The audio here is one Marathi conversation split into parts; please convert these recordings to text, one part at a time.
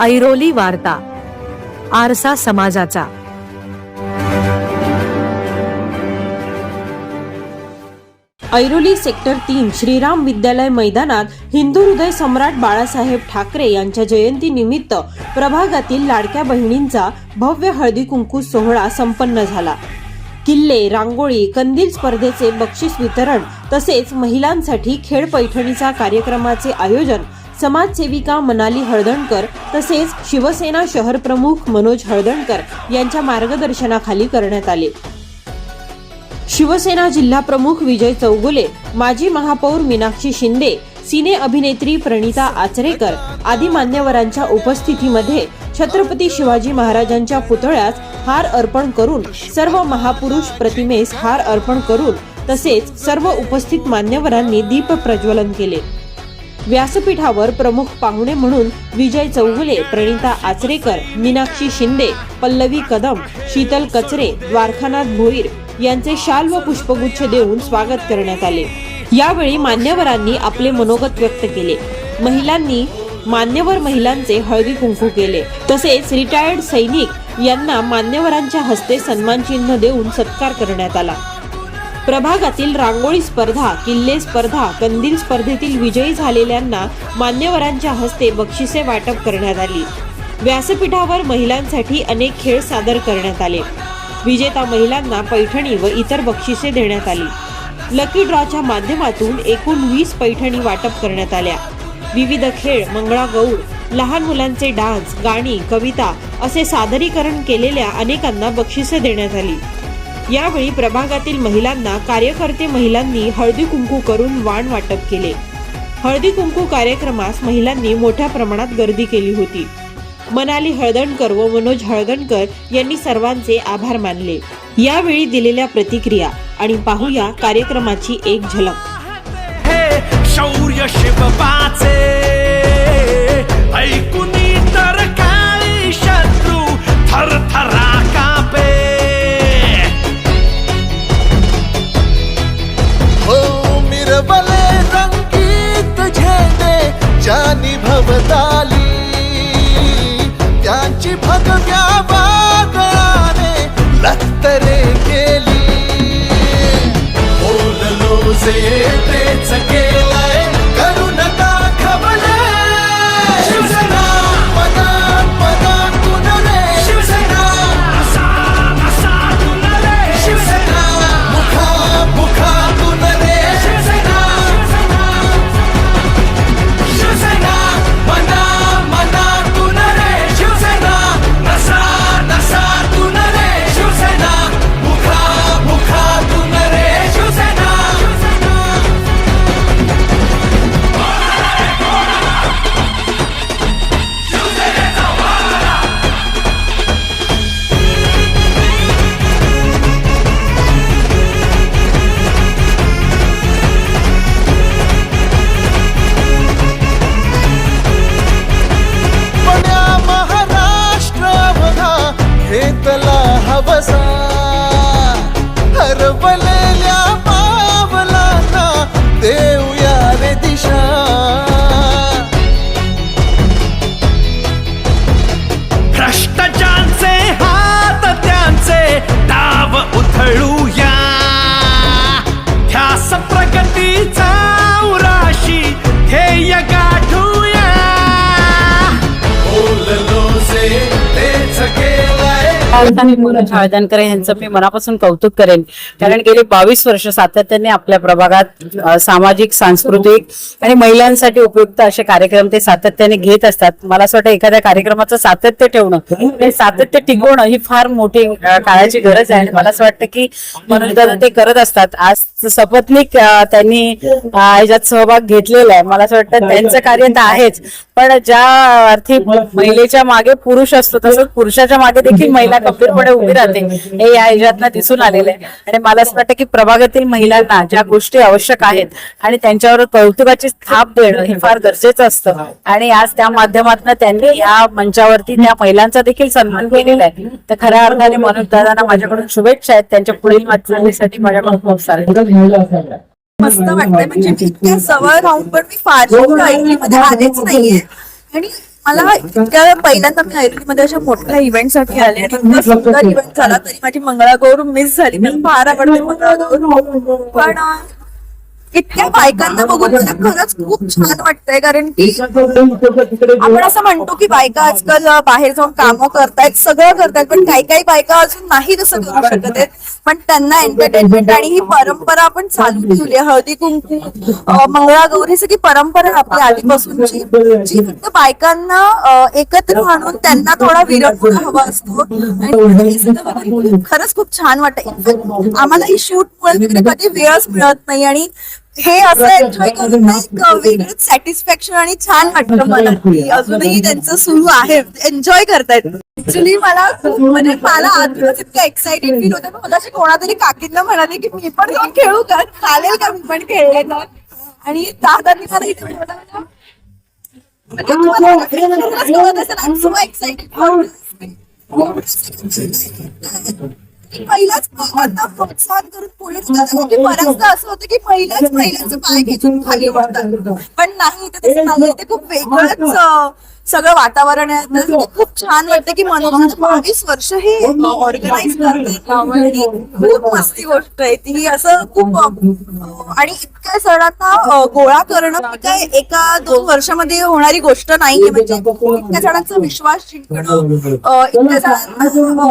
ऐरोली वार्ता आरसा समाजाचा. ऐरोली सेक्टर तीन श्रीराम विद्यालय मैदानात हिंदू हृदय सम्राट बाळासाहेब ठाकरे यांच्या जयंती निमित्त प्रभागातील लाडक्या बहिणींचा भव्य हळदी कुंकू सोहळा संपन्न झाला. किल्ले रांगोळी कंदील स्पर्धेचे बक्षीस वितरण तसेच महिलांसाठी खेळ पैठणीचा कार्यक्रमाचे आयोजन समाजसेविका मनाली हळदणकर तसेच शिवसेना शहर प्रमुख मनोज हळदणकर यांच्या मार्गदर्शनाखाली करण्यात आले. शिवसेना जिल्हा प्रमुख विजय चौगुले माजी महापौर मीनाक्षी शिंदे सिने अभिनेत्री प्रणिता आचरेकर आदी मान्यवरांच्या उपस्थितीमध्ये छत्रपती शिवाजी महाराजांच्या पुतळ्यास हार अर्पण करून सर्व महापुरुष प्रतिमेस हार अर्पण करून तसेच सर्व उपस्थित मान्यवरांनी दीप प्रज्वलन केले. व्यासपीठावर प्रमुख पाहुणे म्हणून विजय चौगुले प्रणिता आचरेकर मीनाक्षी शिंदे पल्लवी कदम शीतल कचरे द्वारखानाथ भोईर यांचे शाल व पुष्पगुच्छ देऊन स्वागत करण्यात आले. यावेळी मान्यवरांनी आपले मनोगत व्यक्त केले. महिलांनी मान्यवर महिलांचे हळदी कुंकू केले. तसेच रिटायर्ड सैनिक यांना मान्यवरांच्या हस्ते सन्मान चिन्ह देऊन सत्कार करण्यात आला. प्रभागातील रांगोळी स्पर्धा किल्ले स्पर्धा कंदील स्पर्धेतील विजयी झालेल्यांना मान्यवरांच्या हस्ते बक्षिसे वाटप करण्यात आली. व्यासपीठावर महिलांसाठी अनेक खेळ सादर करण्यात आले. विजेता महिलांना पैठणी व इतर बक्षिसे देण्यात आली. लकी ड्रॉच्या माध्यमातून एकूण वीस पैठणी वाटप करण्यात आल्या. विविध खेळ मंगळागौर लहान मुलांचे डान्स गाणी कविता असे सादरीकरण केलेल्या अनेकांना बक्षिसे देण्यात आली. यावेळी प्रभागातील महिलांना कार्यकर्ते महिलांनी हळदी कुंकू करून वाण वाटप केले. हळदी कुंकू कार्यक्रमास महिलांनी मोठ्या प्रमाणात गर्दी केली होती. मनाली हळदणकर व मनोज हळदणकर यांनी सर्वांचे आभार मानले. यावेळी दिलेल्या प्रतिक्रिया आणि पाहूया कार्यक्रमाची एक झलक. शौर्य शिवबाचे ऐकून तर काय शत्रू थर थरा त्यांची भगव्या हवसा हरवलेल्या हळदणकर यांचं मी मनापासून कौतुक करेन. कारण गेली बावीस वर्ष सातत्याने आपल्या प्रभागात सामाजिक सांस्कृतिक आणि महिलांसाठी उपयुक्त असे कार्यक्रम ते सातत्याने घेत असतात. मला असं वाटतं एखाद्या कार्यक्रमाचं सातत्य ठेवणं हे सातत्य टिकवणं ही फार मोठी काळाची गरज आहे. आणि मला असं वाटतं की दादा ते करत असतात. आज सपत्नीक त्यांनी अ, ह्याच्यात सहभाग घेतलेला आहे. मला असं वाटतं त्यांचं कार्य तर आहेच. पण ज्या अर्थी महिलेच्या मागे पुरुष असतो तसंच पुरुषाच्या मागे देखील महिला गंभीरपणे उभी राहते. हे या ह्याच्यातनं दिसून आलेलं आहे. आणि मला असं वाटतं की प्रभागातील महिलांना ज्या गोष्टी आवश्यक आहेत आणि त्यांच्यावर कौतुकाची थाप देणं हे फार गरजेचं असतं. आणि आज त्या माध्यमातून त्यांनी या मंचावरती त्या महिलांचा देखील सन्मान केलेला आहे. तर खऱ्या अर्थाने मनोज दादांना माझ्याकडून शुभेच्छा आहेत. त्यांच्या पुढील वाटचालीसाठी माझ्याकडून खूप सारे मस्त वाटतंय. म्हणजे मी इतक्या जवळ राहून पण मी फारशी ऐकली मध्ये आलेच नाहीये. आणि मला इतक्या पहिल्यांदा मी मध्ये अशा मोठ्या इव्हेंटसाठी आले आणि इतका सुंदर इव्हेंट झाला तरी माझी मंगळागौर मिस झाली. मला फार आवडते मंगळागौर पण इतक्या बायकांना बघून मला खरंच खूप छान वाटतंय कारण की आपण असं म्हणतो की बायका आजकाल बाहेर जाऊन कामं करतायत सगळं करतायत पण काही काही बायका अजून नाही तसं करू शकत आहेत. पण त्यांना एंटरटेनमेंट आणि ही परंपरा आपण चालू ठेवली. हळदी कुंकू मंगळागौर ही. सगळी परंपरा आपली आधीपासूनची. जी फक्त बायकांना एकत्र आणून त्यांना थोडा विरंगुळा हवा असतो. आणि खरंच खूप छान वाटतं आम्हाला ही शूट मुळे कधी वेळच मिळत नाही आणि हे असं एन्जॉय करून ना एक वेगळंच सॅटिस्फॅक्शन आणि छान वाटतं मला. की अजूनही त्यांचं सुरू आहे. एन्जॉय करतायत. ऍक्च्युली मला खूप म्हणजे मला आतूनच इतकं एक्साइटेड फील होतं. पण मगाशी कोणातरी काकींना म्हणाले की मी पण जाऊन खेळू का? चालेल का? मी पण खेळले तर आणि दादांनी मला इथे बोलावलं. म्हणजे तुम्हाला पहिलाच आता प्रोत्साहन करून पुढे जातात. म्हणजे बऱ्याचदा असं होतं की पहिल्याच पहिल्याच पाय खेचून खाली वाटतात पण नाही तर तसं नाही ते खूप वेगळंच सगळं वातावरण आहे. तर खूप छान वाटतं की मनोज बावीस वर्ष हे ऑर्गनाईज करते खूप मस्ती गोष्ट आहे ती. असं खूप आणि इतक्या सणांना गोळा करणं ही काय एका दोन वर्षामध्ये होणारी गोष्ट नाहीये. म्हणजे इतक्या जणांचा विश्वास जिंकणं इतक्या जणांना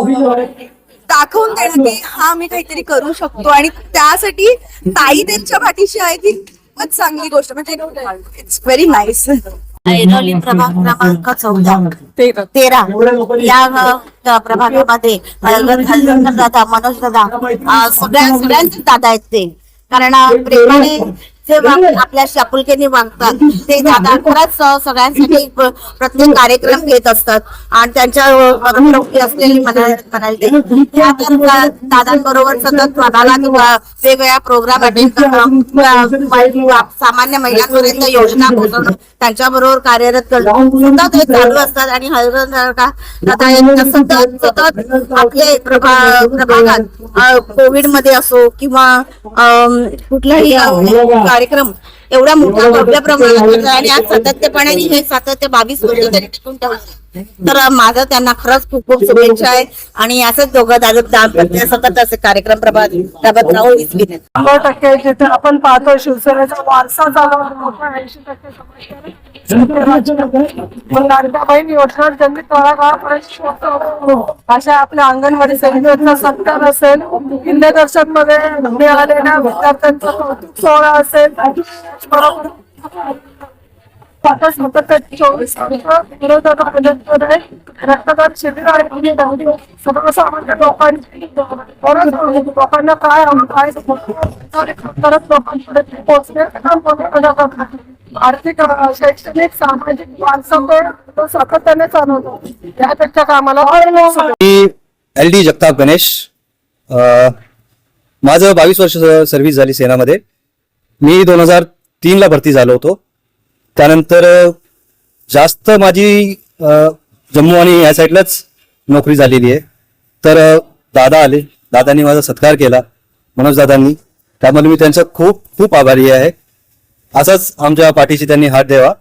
दाखवून देणं की हा मी काहीतरी करू शकतो. आणि त्यासाठी ताई त्यांच्या पाठीशी आहे ती खूपच चांगली गोष्ट. म्हणजे इट्स व्हेरी नाईस ऐरोली प्रभाग क्रमांक चौदा. तेरा. या प्रभागामध्ये दादा मनोज दादा सगळ्या सगळ्यांचे दादा आहेत ते. कारण प्रेमाने जे आपल्याशी आपुलकीने वागतात ते दादा खरंच सगळ्यांसाठी प- प्रत्येक कार्यक्रम घेत असतात. आणि त्यांच्या असलेली दादांबरोबर सतत किंवा वेगवेगळ्या प्रोग्राम अटेंड करणं सामान्य महिलांपर्यंत योजना पोहोचवणं. त्यांच्याबरोबर कार्यरत करणं. सतत हे चालू असतात आणि हळद सतत सतत आपले प्रभा- प्रभागात कोविडमध्ये असो किंवा अ, कार्यक्रम एवढा मोठा भव्य प्रमाणात होता आणि आज सातत्यपणाने हे सातत्य बावीस वर्ष तरी टिकून ठेवलं तर माझं त्यांना खरंच खूप खूप शुभेच्छा आहेत आणि असंच दोघं दादा दाम्पत्य सतत असे कार्यक्रम प्रभात शंभर टक्के जिथे आपण पाहतो शिवसेनेचा वारसा झाला ऐंशी टक्के समाजकारण बहीण योजना ज्यांनी तळागाळापर्यंत अशा आपल्या अंगणवाडी सेविकांचा सत्कार असेल किल्ले मध्ये मिळालेल्या विद्यार्थ्यांचा कौतुक सोहळा असेल. बरोबर आता सतत चोवीस विरोधात आंदोलन आहे रक्तदान शिबिर आणि सर्वसामान्य लोकांची लोकांना काय काय नको, करत लोकांकडे ते आर्थिक शैक्षणिक सामाजिक वारसा सातत्याने चालवतो. यापेक्षा कामाला एल डी जगताप गणेश. माझं बावीस वर्ष सर्व्हिस झाली सेनामध्ये. मी दोन हजार तीनला भरती झालो होतो. त्यानंतर जास्त माझी जम्मू आणि या साईडलाच नोकरी झालेली आहे. तर दादा आले. दादांनी माझा सत्कार केला मनोज दादांनी. त्यामध्ये मी त्यांचा खूप खूप आभारी आहे. असाच आमच्या पाठीशी त्यांनी हात द्यावा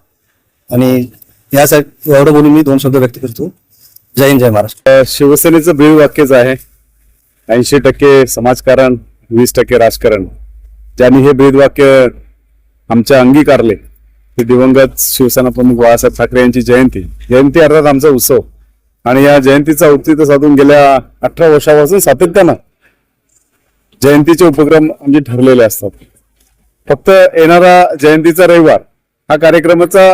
आणि यासाठी एवढं बोलून मी दोन शब्द व्यक्त करतो. जय हिंद जय महाराष्ट्र. शिवसेनेचं ब्रीद वाक्यच आहे. ऐंशी टक्के समाजकारण वीस टक्के राजकारण. ज्यांनी हे ब्रीद वाक्य आमच्या अंगीकारले ते दिवंगत शिवसेना प्रमुख बाळासाहेब ठाकरे यांची जयंती. जयंती अर्थात आमचा उत्सव. आणि या जयंतीचा औचित्य साधून गेल्या अठरा वर्षापासून सातत्यानं जयंतीचे उपक्रम आमचे ठरलेले असतात. फक्त येणारा जयंतीचा रविवार हा कार्यक्रमाचा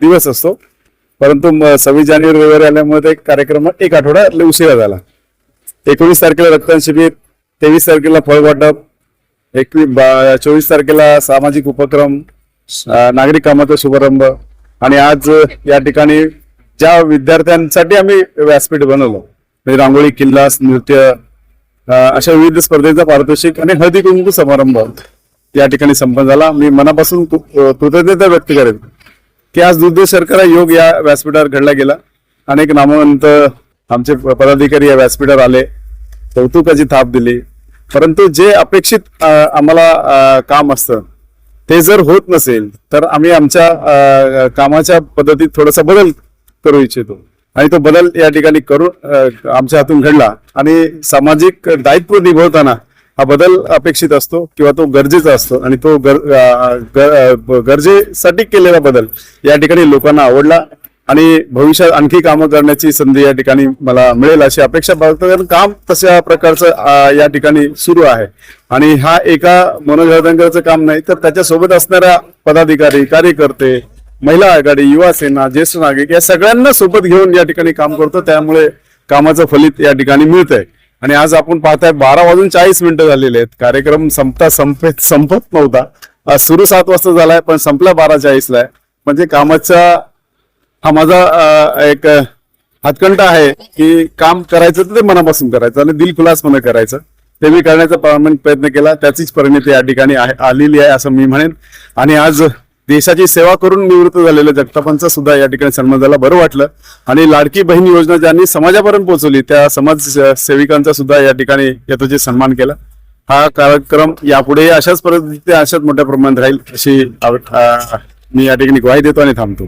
दिवस असतो. परंतु सव्वीस जानेवारी रविवारी आल्यामुळे ते कार्यक्रम एक आठवडा उशिरा झाला. एकोणीस तारखेला रक्तदान शिबिर तेवीस तारखेला फळ वाटप एकवीस बा- चोवीस तारखेला सामाजिक उपक्रम नागरिक कामाचा शुभारंभ. आणि आज या ठिकाणी ज्या विद्यार्थ्यांसाठी आम्ही व्यासपीठ बनवलं म्हणजे रांगोळी किल्ला नृत्य अशा विविध स्पर्धेचा पारितोषिक आणि हळदी कुंकू समारंभ या ठिकाणी संपन्न झाला. मी मनापासून कृतज्ञता व्यक्त करेन की आज दुर्दैव शर्करा योग या व्यासपीठावर घडला गेला. अनेक नामवंत आमचे प- पदाधिकारी या व्यासपीठावर आले कौतुकाची थाप दिली. परंतु जे अपेक्षित आम्हाला काम असतं ते जर होत नसेल तर आम्ही आमच्या कामाच्या पद्धतीत थोडासा बदल करू इच्छितो. आणि तो बदल या ठिकाणी करून आमच्या हातून घडला. आणि सामाजिक दायित्व निभवताना हा बदल अपेक्षित असतो किंवा तो गरजेचा असतो. आणि तो गर- ग- गरजेसाठी केलेला बदल या ठिकाणी लोकांना आवडला. आणि भविष्यात आणखी कामं करण्याची संधी या ठिकाणी मला मिळेल अशी अपेक्षा बाळगतो. कारण काम तशा प्रकारचं या ठिकाणी सुरू आहे. आणि हा एका मनोज काम नाही तर त्याच्यासोबत असणाऱ्या पदाधिकारी कार्यकर्ते महिला आघाडी युवा सेना ज्येष्ठ नागरिक या सगळ्यांना सोबत घेऊन या ठिकाणी काम करतो. त्यामुळे कामाचं फलित या ठिकाणी मिळतंय. आणि आज आपण पाहताय बारा वाजून चाळीस मिनिटं झालेले आहेत. कार्यक्रम संपता संपत संपत नव्हता. आज सुरू सात वाजता झालाय पण संपला बारा चाळीसला आहे. म्हणजे कामाचा हा माझा एक हातकंटा आहे की काम करायचं तर ते मनापासून करायचं आणि दिलखुलासपणे करायचं. ते मी करण्याचा प्रामाणिक प्रयत्न केला त्याचीच परिणिती या ठिकाणी आहे आलेली आहे असं मी म्हणेन. आणि आज देशाची सेवा करून निवृत्त झालेल्या जगतापांचा सुद्धा या ठिकाणी सन्मान झाला. बरं वाटलं. आणि लाडकी बहीण योजना ज्यांनी समाजापर्यंत पोहोचवली त्या समाज सेविकांचा सुद्धा या ठिकाणी यथोचित सन्मान केला. हा कार्यक्रम यापुढे अशाच पद्धतीने अशाच मोठ्या प्रमाणात राहील अशी मी या ठिकाणी ग्वाही देतो आणि थांबतो.